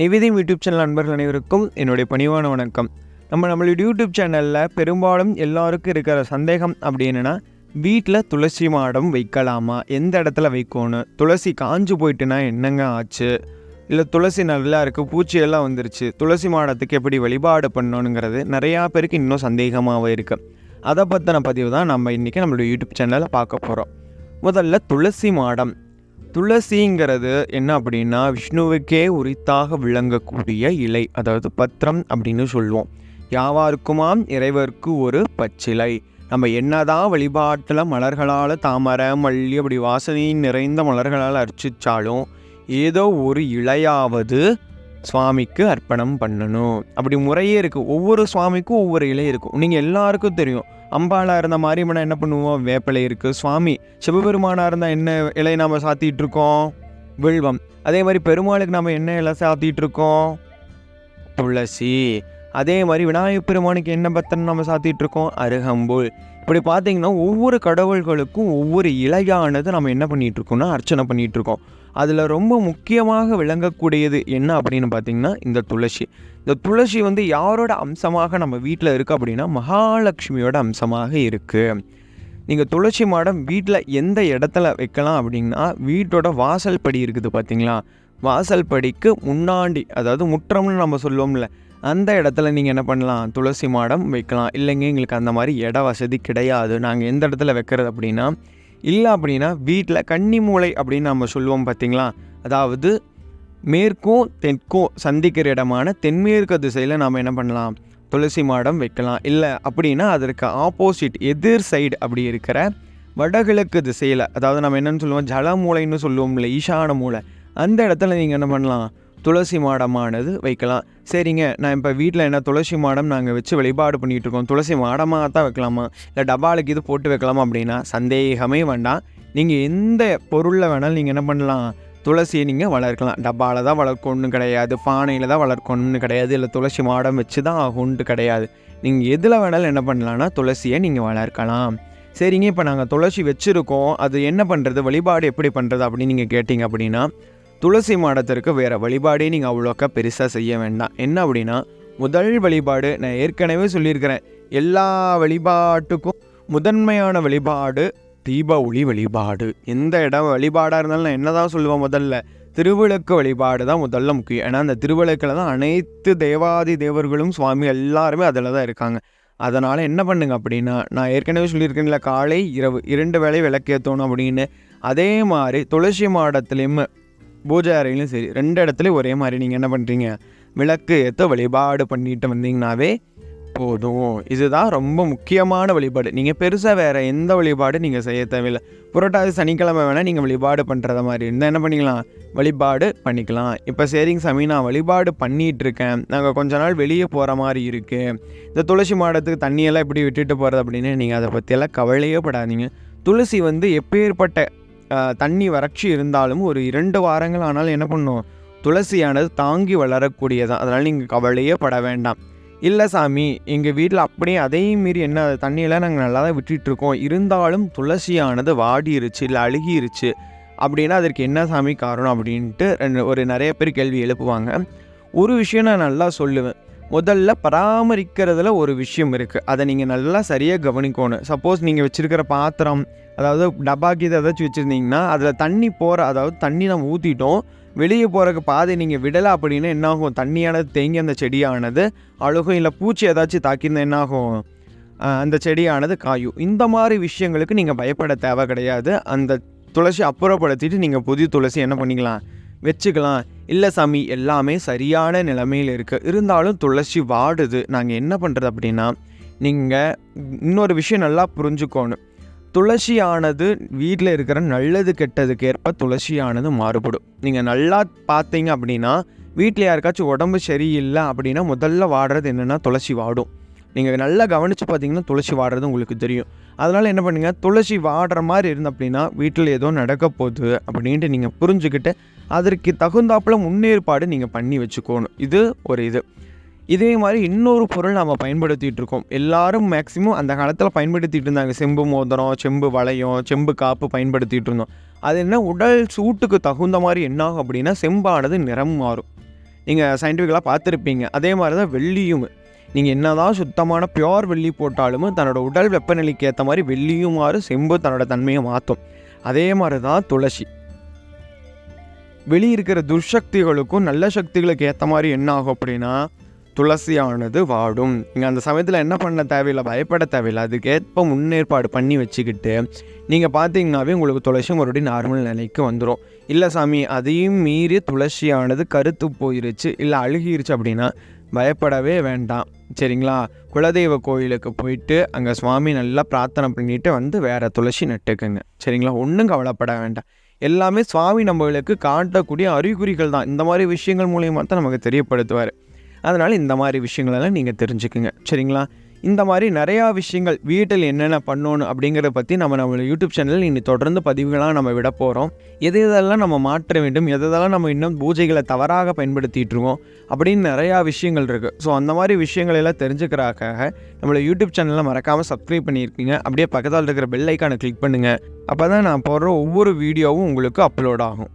நிவேதியம் YouTube channel நண்பர்கள் அனைவருக்கும் என்னுடைய பணிவான வணக்கம். நம்ம நம்மளுடைய யூடியூப் சேனலில் பெரும்பாலும் எல்லாருக்கும் இருக்கிற சந்தேகம் அப்படி என்னென்னா வீட்டில் துளசி மாடம் வைக்கலாமா? எந்த இடத்துல வைக்கணும் துளசி காஞ்சு போயிட்டுனா என்னங்க ஆச்சு? இல்லை துளசி நல்லா இருக்குது பூச்சியெல்லாம் வந்துருச்சு துளசி மாடத்துக்கு எப்படி வழிபாடு பண்ணணுங்கிறது நிறையா பேருக்கு இன்னும் சந்தேகமாகவே இருக்குது அதை பற்றின பதிவு தான் நம்ம இன்றைக்கி நம்மளுடைய யூடியூப் சேனலில் பார்க்க போகிறோம் முதல்ல துளசி மாடம். துளசிங்கிறது என்ன அப்படின்னா விஷ்ணுவுக்கே உரித்தாக விளங்கக்கூடிய இலை. அதாவது பத்திரம் அப்படின்னு சொல்லுவோம். யாவாருக்குமாம் இறைவருக்கு ஒரு பச்சிலை. நம்ம என்னதான் வழிபாட்டில் மலர்களால் தாமரை மல்லி அப்படி வாசனையின் நிறைந்த மலர்களால் அர்ச்சிச்சாலும் ஏதோ ஒரு இலையாவது சுவாமிக்கு அர்ப்பணம் பண்ணணும். அப்படி முறையே இருக்குது ஒவ்வொரு சுவாமிக்கும் ஒவ்வொரு இலை இருக்கும். நீங்கள் எல்லாருக்கும் தெரியும். அம்பாளாக இருந்த மாரியம்மனை என்ன பண்ணுவோம்? வேப்பிலை இருக்குது சுவாமி சிவபெருமானாக இருந்தால் என்ன இலை நாம் சாத்திட்டு இருக்கோம்? வில்வம். அதே மாதிரி பெருமாளுக்கு நம்ம என்ன இலை சாத்திட்டு இருக்கோம்? துளசி. அதே மாதிரி விநாயகப் பெருமானுக்கு என்ன பத்திரம் நம்ம சாத்திட்டு இருக்கோம்? அருகம்புல். இப்படி பார்த்தீங்கன்னா ஒவ்வொரு கடவுள்களுக்கும் ஒவ்வொரு இலையானது நம்ம என்ன பண்ணிகிட்டு இருக்கோம்னா அர்ச்சனை பண்ணிகிட்டு இருக்கோம். அதில் ரொம்ப முக்கியமாக விளங்கக்கூடியது என்ன அப்படின்னு பார்த்தீங்கன்னா இந்த துளசி. இந்த துளசி வந்து யாரோட அம்சமாக நம்ம வீட்டில் இருக்குது அப்படின்னா மகாலட்சுமியோட அம்சமாக இருக்குது நீங்கள் துளசி மாடம் வீட்டில் எந்த இடத்துல வைக்கலாம் அப்படின்னா வீட்டோட வாசல் படி இருக்குது பார்த்தீங்களா வாசல் படிக்கு முன்னாடி அதாவது முற்றம்னு நம்ம சொல்லுவோம்ல அந்த இடத்துல நீங்கள் என்ன பண்ணலாம்? துளசி மாடம் வைக்கலாம். இல்லைங்க எங்களுக்கு அந்த மாதிரி இட வசதி கிடையாது. நாங்கள் எந்த இடத்துல வைக்கிறது அப்படின்னா இல்லை அப்படின்னா வீட்டில் கன்னி மூளை அப்படின்னு நம்ம சொல்லுவோம் பார்த்தீங்களா அதாவது மேற்கும் தெற்கும் சந்திக்கிற இடமான தென்மேற்கு திசையில் நாம் என்ன பண்ணலாம்? துளசி மாடம் வைக்கலாம். இல்லை அப்படின்னா அதற்கு ஆப்போசிட் எதிர் சைடு அப்படி இருக்கிற வடகிழக்கு திசையில் அதாவது நம்ம என்னென்னு சொல்லுவோம்? ஜல மூளைன்னு சொல்லுவோம்ல ஈசான மூளை. அந்த இடத்துல நீங்கள் என்ன பண்ணலாம்? துளசி மாடமானது வைக்கலாம். சரிங்க நான் இப்போ வீட்டில் என்ன துளசி மாடம் நாங்கள் வச்சு வழிபாடு பண்ணிகிட்டு இருக்கோம் துளசி மாடமாக தான் வைக்கலாமா? இல்லை டபாலுக்கு இது போட்டு வைக்கலாமா அப்படின்னா சந்தேகமே வேண்டாம். நீங்கள் எந்த பொருளில் வேணாலும் நீங்கள் என்ன பண்ணலாம்? துளசியை நீங்கள் வளர்க்கலாம். டப்பாவில் தான் வளர்க்கணும்னு கிடையாது. பானையில் தான் வளர்க்கணும்னு கிடையாது. இல்லை துளசி மாடம் வச்சு தான் ஆகும்னு கிடையாது. நீங்கள் எதில் வேணாலும் என்ன பண்ணலான்னா துளசியை நீங்கள் வளர்க்கலாம். சரிங்க இப்போ நாங்கள் துளசி வச்சுருக்கோம். அது என்ன பண்ணுறது வழிபாடு எப்படி பண்ணுறது அப்படின்னு நீங்கள் கேட்டிங்க அப்படின்னா துளசி மாடத்திற்கு வேறு வழிபாடே நீங்கள் அவ்வளோக்கா பெருசாக செய்ய வேண்டாம். என்ன அப்படின்னா முதல் வழிபாடு நான் ஏற்கனவே சொல்லியிருக்கிறேன். எல்லா வழிபாட்டுக்கும் முதன்மையான வழிபாடு தீப ஒளி வழிபாடு. எந்த இடம் வழிபாடாக இருந்தாலும் நான் என்ன தான் சொல்லுவேன் முதல்ல. திருவிளக்கு வழிபாடு தான் முதல்ல முக்கியம். ஏன்னா அந்த திருவிளக்கில் தான் அனைத்து தேவாதி தேவர்களும் சுவாமி எல்லாருமே அதில் தான் இருக்காங்க. அதனால் என்ன பண்ணுங்க அப்படின்னா நான் ஏற்கனவே சொல்லியிருக்கேன்ல காலை இரவு இரண்டு வேளை விளக்கேற்றணும் அப்படின்னு. அதே மாதிரி துளசி மாடத்துலேயும் பூஜை அறையிலும் சரி ரெண்டு இடத்துலையும் ஒரே மாதிரி நீங்கள் என்ன பண்ணுறீங்க விளக்கு ஏற்ற வழிபாடு பண்ணிட்டு வந்தீங்கனாவே போதும். இதுதான் ரொம்ப முக்கியமான வழிபாடு. நீங்கள் பெருசாக வேறு எந்த வழிபாடு நீங்கள் செய்ய தேவையில்லை. புரட்டாதி சனிக்கிழமை வேணால் நீங்கள் வழிபாடு பண்ணுறத மாதிரி இருந்தால் என்ன பண்ணிக்கலாம்? வழிபாடு பண்ணிக்கலாம். இப்போ சரிங்க சாமி நான் வழிபாடு பண்ணிகிட்டு இருக்கேன் நாங்கள் கொஞ்ச நாள் வெளியே போகிற மாதிரி இருக்குது இந்த துளசி மாடத்துக்கு தண்ணியெல்லாம் எப்படி விட்டுட்டு போகிறது அப்படின்னு நீங்கள் அதை பற்றியெல்லாம் கவலையே படாதீங்க. துளசி வந்து எப்பேற்பட்ட தண்ணி வறட்சி இருந்தாலும் ஒரு இரண்டு வாரங்கள் ஆனாலும் என்ன பண்ணும்? துளசியானது தாங்கி வளரக்கூடியதான் அதனால் நீங்கள் கவலையே பட வேண்டாம். இல்லை சாமி எங்கள் வீட்டில் அப்படியே அதையும் மீறி என்ன தண்ணியெல்லாம் நாங்கள் நல்லா தான் விட்டுட்ருக்கோம் இருந்தாலும் துளசியானது வாடிருச்சு இல்லை அழுகிருச்சு. அப்படின்னா அதற்கு என்ன சாமி காரணம் அப்படின்ட்டு ரெண்டு ஒரு நிறைய பேர் கேள்வி எழுப்புவாங்க. ஒரு விஷயம் நான் நல்லா சொல்லுவேன். முதல்ல பராமரிக்கிறதுல ஒரு விஷயம் இருக்குது அதை நீங்கள் நல்லா சரியாக கவனிக்கணும். சப்போஸ் நீங்கள் வச்சுருக்கிற பாத்திரம் அதாவது டப்பாக்கி ஏதாச்சும் வச்சுருந்தீங்கன்னா அதில் தண்ணி போகிற அதாவது தண்ணி நம்ம ஊற்றிட்டோம் வெளியே போகிறக்கு பாதை நீங்கள் விடலை அப்படின்னா என்னாகும் தண்ணியானது தேங்கி அந்த செடியானது அழுகும். இல்லை பூச்சி ஏதாச்சும் தாக்கியிருந்தால் என்னாகும் அந்த செடியானது காயும். இந்த மாதிரி விஷயங்களுக்கு நீங்கள் பயப்பட தேவை கிடையாது. அந்த துளசி அப்புறப்படுத்திட்டு நீங்கள் புதிய துளசி என்ன பண்ணிக்கலாம்? வச்சுக்கலாம். இல்லை சாமி எல்லாமே சரியான நிலைமையில் இருக்குது இருந்தாலும் துளசி வாடுது. நாங்கள் என்ன பண்ணுறது அப்படின்னா நீங்கள் இன்னொரு விஷயம் நல்லா புரிஞ்சுக்கோணும். துளசியானது வீட்டில் இருக்கிற நல்லது கெட்டதுக்கு ஏற்ப துளசியானது மாறுபடும். நீங்கள் நல்லா பார்த்தீங்க அப்படின்னா வீட்டில் யாருக்காச்சும் உடம்பு சரியில்லை அப்படின்னா முதல்ல வாடுறது என்னென்னா துளசி வாடும். நீங்கள் நல்லா கவனித்து பார்த்தீங்கன்னா துளசி வாடுறது உங்களுக்கு தெரியும். அதனால் என்ன பண்ணுங்கள் துளசி வாடுற மாதிரி இருந்த அப்படின்னா வீட்டில் ஏதோ நடக்க போகுது அப்படின்ட்டு நீங்கள் புரிஞ்சுக்கிட்டு அதற்கு தகுந்தாப்புல முன்னேற்பாடு நீங்கள் பண்ணி வச்சுக்கோணும். இது ஒரு இது. இதே மாதிரி இன்னொரு பொருள் நம்ம பயன்படுத்திகிட்டு இருக்கோம். எல்லாரும் மேக்ஸிமம் அந்த காலத்தில் பயன்படுத்திகிட்டு இருந்தாங்க. செம்பு மோதிரம் செம்பு வளையம் செம்பு காப்பு பயன்படுத்திகிட்டு இருந்தோம். அது என்ன உடல் சூட்டுக்கு தகுந்த மாதிரி என்னாகும் அப்படின்னா செம்பானது நிறம் மாறும். நீங்கள் சயின்டிஃபிக்கலாக பார்த்துருப்பீங்க. அதே மாதிரி தான் வெள்ளியும். நீங்கள் என்னதான் சுத்தமான பியோர் வெள்ளி போட்டாலும் தன்னோட உடல் வெப்பநிலைக்கு ஏற்ற மாதிரி வெள்ளியும் மாறும் செம்பு தன்னோட தன்மையை மாற்றும் அதே மாதிரி தான் துளசி. வெளியே இருக்கிற துர்சக்திகளுக்கும் நல்ல சக்திகளுக்கு ஏற்ற மாதிரி என்ன ஆகும் அப்படின்னா துளசியானது வாடும். நீங்கள் அந்த சமயத்தில் என்ன பண்ண தேவையில்லை பயப்பட தேவையில்லை. அதுக்கேற்ப முன்னேற்பாடு பண்ணி வச்சுக்கிட்டு நீங்கள் பார்த்தீங்கன்னாவே உங்களுக்கு துளசி மறுபடியும் நார்மல் நிலைக்கு வந்துடும் இல்லை சாமி அதையும் மீறி துளசியானது கருத்து போயிருச்சு இல்லை அழுகிருச்சு அப்படின்னா பயப்படவே வேண்டாம். சரிங்களா? குலதெய்வ கோயிலுக்கு போயிட்டு அங்கே சுவாமி நல்லா பிரார்த்தனை பண்ணிட்டு வந்து வேறு துளசி நட்டுக்குங்க. சரிங்களா? ஒன்றும் கவலைப்பட வேண்டாம். எல்லாமே சுவாமி நம்மளுக்கு காட்டக்கூடிய அறிகுறிகள் தான். இந்த மாதிரி விஷயங்கள் மூலியமாக தான் நமக்கு தெரியப்படுத்துவார். அதனால் இந்த மாதிரி விஷயங்களெல்லாம் நீங்கள் தெரிஞ்சுக்குங்க. சரிங்களா? இந்த மாதிரி நிறையா விஷயங்கள் வீட்டில் என்னென்ன பண்ணணும் அப்படிங்கிறத பற்றி நம்ம நம்ம யூடியூப் சேனலில் இனி தொடர்ந்து பதிவுகளாக நம்ம விட போகிறோம் எது எதெல்லாம் நம்ம மாற்ற வேண்டும் எதெல்லாம் நம்ம இன்னும் பூஜைகளை தவறாக பயன்படுத்திட்டு இருக்கோம் அப்படின்னு நிறையா விஷயங்கள் இருக்குது ஸோ அந்த மாதிரி விஷயங்களெல்லாம் தெரிஞ்சுக்கிறக்காக நம்மளோட யூடியூப் சேனலில் மறக்காமல் சப்ஸ்கிரைப் பண்ணியிருக்கீங்க. அப்படியே பக்கத்தில் இருக்கிற பெல் ஐக்கானை கிளிக் பண்ணுங்கள் அப்போ தான் நான் போடுற ஒவ்வொரு வீடியோவும் உங்களுக்கு அப்லோட் ஆகும்.